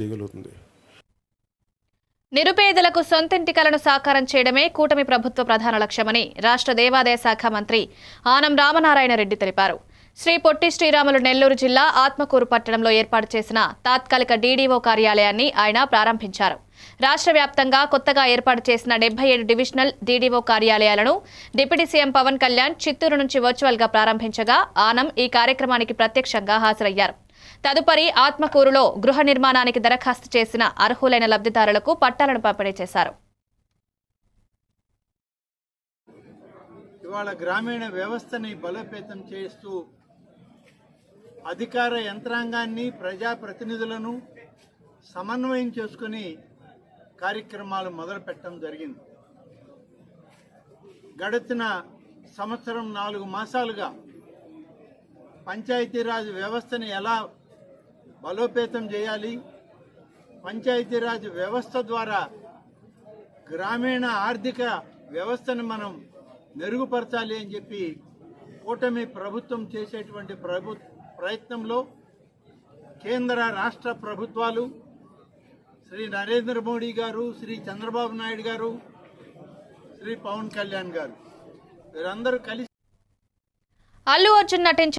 చేయగలుగుతుంది. నిరుపేదలకు సొంతింటి కలను సాకారం చేయడమే కూటమి ప్రభుత్వ ప్రధాన లక్ష్యమని రాష్ట్ర దేవాదాయ శాఖ మంత్రి ఆనం రామనారాయణ రెడ్డి తెలిపారు. శ్రీ పొట్టి శ్రీరాములు నెల్లూరు జిల్లా ఆత్మకూరు పట్టణంలో ఏర్పాటు చేసిన తాత్కాలిక డీడీఓ కార్యాలయాన్ని ఆయన ప్రారంభించారు. రాష్ట్ర వ్యాప్తంగా కొత్తగా ఏర్పాటు చేసిన డెబ్బై ఏడు డివిజనల్ డీడీఓ కార్యాలయాలను డిప్యూటీ సీఎం పవన్ కళ్యాణ్ చిత్తూరు నుంచి వర్చువల్గా ప్రారంభించగా ఆనం ఈ కార్యక్రమానికి ప్రత్యక్షంగా హాజరయ్యారు. తదుపరి ఆత్మకూరులో గృహ నిర్మాణానికి దరఖాస్తు చేసిన అర్హులైన లబ్ధిదారులకు పట్టాలను పంపిణీ చేశారు. ఇవాళ గ్రామీణ వ్యవస్థని బలోపేతం చేస్తూ అధికార యంత్రాంగాన్ని ప్రజాప్రతినిధులను సమన్వయం చేసుకుని కార్యక్రమాలు మొదలు పెట్టడం జరిగింది. గడిచిన సంవత్సరం నాలుగు మాసాలుగా పంచాయతీరాజ్ వ్యవస్థని ఎలా బలోపేతం చేయాలి? పంచాయతీరాజ్ వ్యవస్థ ద్వారా గ్రామీణ ఆర్థిక వ్యవస్థను మనం మెరుగుపరచాలి అని చెప్పి కూటమి ప్రభుత్వం చేసేటువంటి ప్రభు ప్రయత్నంలో కేంద్ర రాష్ట్ర ప్రభుత్వాలు శ్రీ నరేంద్ర మోడీ గారు శ్రీ చంద్రబాబు నాయుడు గారు శ్రీ పవన్ కళ్యాణ్ గారు. వీరందరూ కలిసి అల్లు అర్జున్ నటించిన